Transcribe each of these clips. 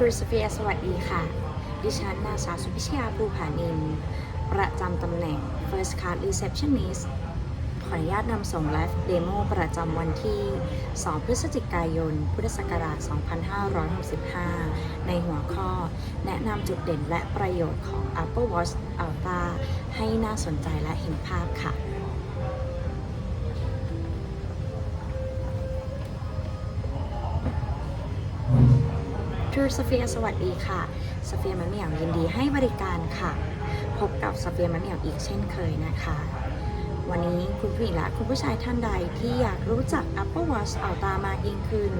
ครูสเฟียสวัสดีค่ะ ดิฉันนางสาวสุพิชยาภูผานิน ประจำตำแหน่ง First Card Receptionist ขออนุญาตนำส่งไลฟ์เดโมประจำวันที่ 2 พฤศจิกายน พุทธศักราช 2565 ในหัวข้อ แนะนำจุดเด่นและประโยชน์ของ Apple Watch Ultra ให้น่าสนใจและเห็นภาพค่ะ ทูสเฟียสวัสดีค่ะสเฟียมะเหมี่ยวยินดีให้บริการค่ะ พบกับสเฟียมะเหมี่ยวอีกเช่นเคยนะคะ วันนี้คุณผู้หญิงและคุณผู้ชายท่านใดที่อยากรู้จัก Apple Watch Ultra มากยิ่งขึ้น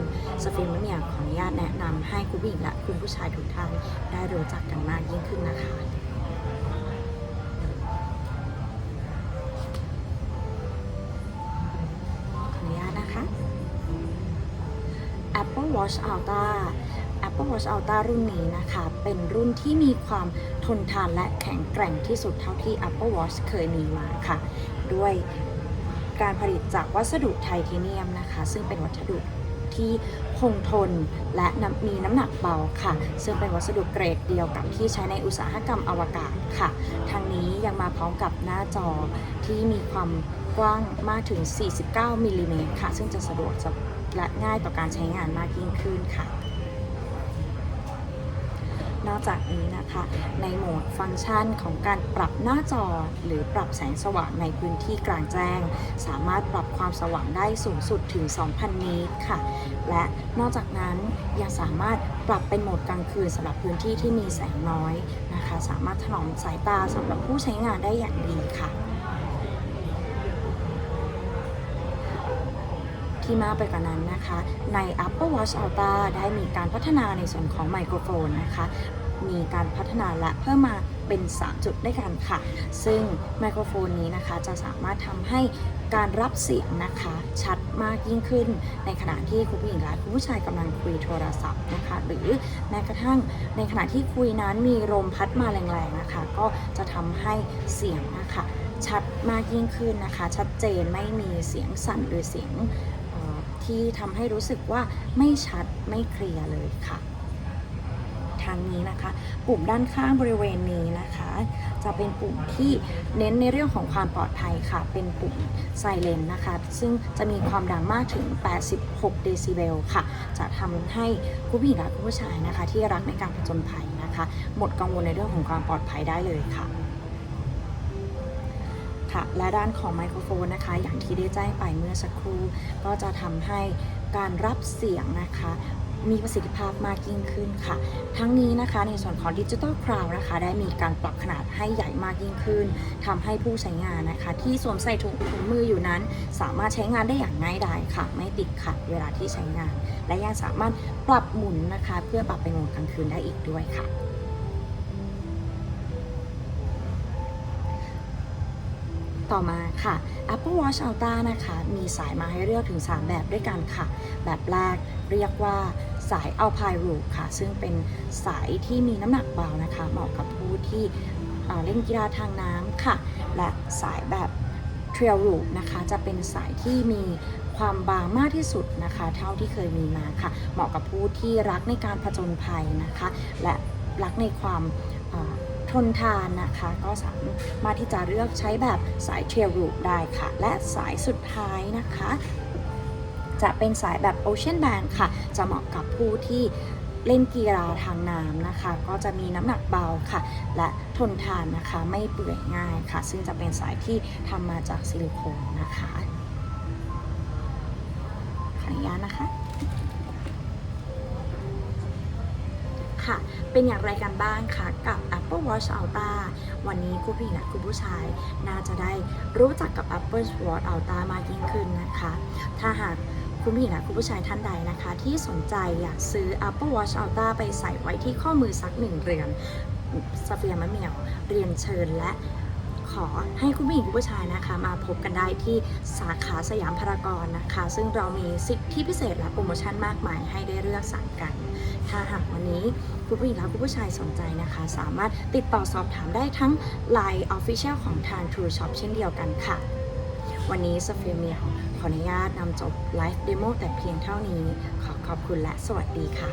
สเฟียมะเหมี่ยวขออนุญาตแนะนำให้คุณผู้หญิงและคุณผู้ชายทุกท่านได้รู้จักกันมากยิ่งขึ้นนะคะขออนุญาตนะคะ Apple Watch Ultra Apple Watch Ultra รุ่นนี้นะคะ เป็นรุ่นที่มีความทนทานและแข็งแกร่งที่สุดเท่าที่ Apple Watch เคยมีมาค่ะ ด้วยการผลิตจากวัสดุไทเทเนียมนะคะ ซึ่งเป็นวัสดุที่คงทนและมีน้ำหนักเบาค่ะ ซึ่งเป็นวัสดุเกรดเดียวกับที่ใช้ในอุตสาหกรรมอวกาศค่ะ ทางนี้ยังมาพร้อมกับหน้าจอที่มีความกว้างมากถึง 49มิลลิเมตรค่ะ ซึ่งจะสะดวกและง่ายต่อการใช้งานมากยิ่งขึ้นค่ะ นอกจากนี้นะคะ ในโหมดฟังก์ชันของการปรับหน้าจอ หรือปรับแสงสว่างในพื้นที่กลางแจ้ง สามารถปรับความสว่างได้สูงสุดถึง 2,000 นิตค่ะ และนอกจากนั้นยังสามารถปรับเป็นโหมดกลางคืนสำหรับพื้นที่ที่มีแสงน้อยนะคะ สามารถถนอมสายตาสำหรับผู้ใช้งานได้อย่างดีค่ะ ที่มากไปกว่านั้นนะคะ ใน Apple Watch Ultra ได้มีการพัฒนาในส่วนของไมโครโฟนนะคะ มีการพัฒนาและเพิ่มมาเป็น 3 จุดด้วยกันค่ะ ซึ่งไมโครโฟนนี้นะคะจะสามารถทำให้การรับเสียงนะคะชัดมากยิ่งขึ้น ในขณะที่คุณผู้หญิงและคุณผู้ชายกำลังคุยโทรศัพท์นะคะ หรือแม้กระทั่งในขณะที่คุยนั้นมีลมพัดมาแรงๆนะคะ ก็จะทำให้เสียงนะคะชัดมากยิ่งขึ้นนะคะ ชัดเจนไม่มีเสียงสั่นหรือเสียง ที่ทำให้รู้สึกว่าไม่ชัดไม่เคลียร์เลยค่ะ ทางนี้นะคะ ปุ่มด้านข้างบริเวณนี้นะคะ จะเป็นปุ่มที่เน้นในเรื่องของความปลอดภัยค่ะ เป็นปุ่มไซเลนนะคะ ซึ่งจะมีความดังมากถึง 86 เดซิเบลค่ะ จะทำให้ผู้หญิงและผู้ชายนะคะ ที่รักในการผจญภัยนะคะ หมดกังวลในเรื่องของความปลอดภัยได้เลยค่ะ ค่ะ และด้านของไมโครโฟนนะคะ อย่างที่ได้แจ้งไปเมื่อสักครู่ ก็จะทำให้การรับเสียงนะคะมีประสิทธิภาพมากยิ่งขึ้นค่ะ ทั้งนี้นะคะในส่วนของดิจิ t a ลค o าวนะคะ ได้มีการปรับขนาดให้ใหญ่มากยิ่งขึ้นทำให้ผู้ใช้งานนะคะ ที่สวมใส่ถุงถุงมืออยู่นั้น สามารถใช้งานได้อย่างง่ายดายค่ะ ไม่ติดขัดเวลาที่ใช้งาน และยังสามารถปรับหมุนนะคะ เพื่อปรับเป็นโหมดกลางคืนได้อีกด้วยค่ะ ต่อมาค่ะ Apple Watch Ultra นะคะ มีสายมาให้เลือกถึง 3 แบบด้วยกันค่ะ แบบแรกเรียกว่าสาย Alpine Rope ค่ะ ซึ่งเป็นสายที่มีน้ำหนักเบานะคะ เหมาะกับผู้ที่เเล่นกีฬาทางน้ำค่ะ และสายแบบ Trail Rope นะคะจะเป็นสายที่มีความบางมากที่สุดนะคะ เท่าที่เคยมีมาค่ะ เหมาะกับผู้ที่รักในการผจญภัยนะคะ และรักในความ นทานนะคะ ก็สามารถที่จะเลือกใช้แบบสายเทรลรูปได้ค่ะ และสายสุดท้ายนะคะ จะเป็นสายแบบ Ocean Band ค่ะ จะเหมาะกับผู้ที่เล่นกีฬาทางน้ำนะคะ ก็จะมีน้ำหนักเบาค่ะ และทนทานนะคะไม่เปื่อยง่ายค่ะ ซึ่งจะเป็นสายที่ทำมาจากซิลิโคนนะคะขออนุญาตนะคะ ค่ะ เป็นอย่างไรกันบ้างคะกับ Apple Watch Ultra วันนี้คุณผู้หญิงและคุณผู้ชาย น่าจะได้รู้จักกับ Apple Watch Ultra มากยิ่งขึ้นนะคะ ถ้าหากคุณผู้หญิงและคุณผู้ชายท่านใดนะคะ ที่สนใจอยากซื้อ Apple Watch Ultra ไปใส่ไว้ที่ข้อมือสักหนึ่งเรือนสเฟียมะเหมียวเรียนเชิญและ ขอให้คุณผู้หญิงคุณผู้ชายนะคะ มาพบกันได้ที่สาขาสยามพารากอนนะคะ ซึ่งเรามีสิทธิพิเศษและโปรโมชั่นมากมายให้ได้เลือกสรรกัน ถ้าหากวันนี้คุณผู้หญิงและคุณผู้ชายสนใจนะคะ สามารถติดต่อสอบถามได้ทั้ง Line Official ของทาง True Shop เช่นเดียวกันค่ะ วันนี้สเฟียเมียขออนุญาตนำจบไลฟ์เดโมแต่เพียงเท่านี้ ขอขอบคุณและสวัสดีค่ะ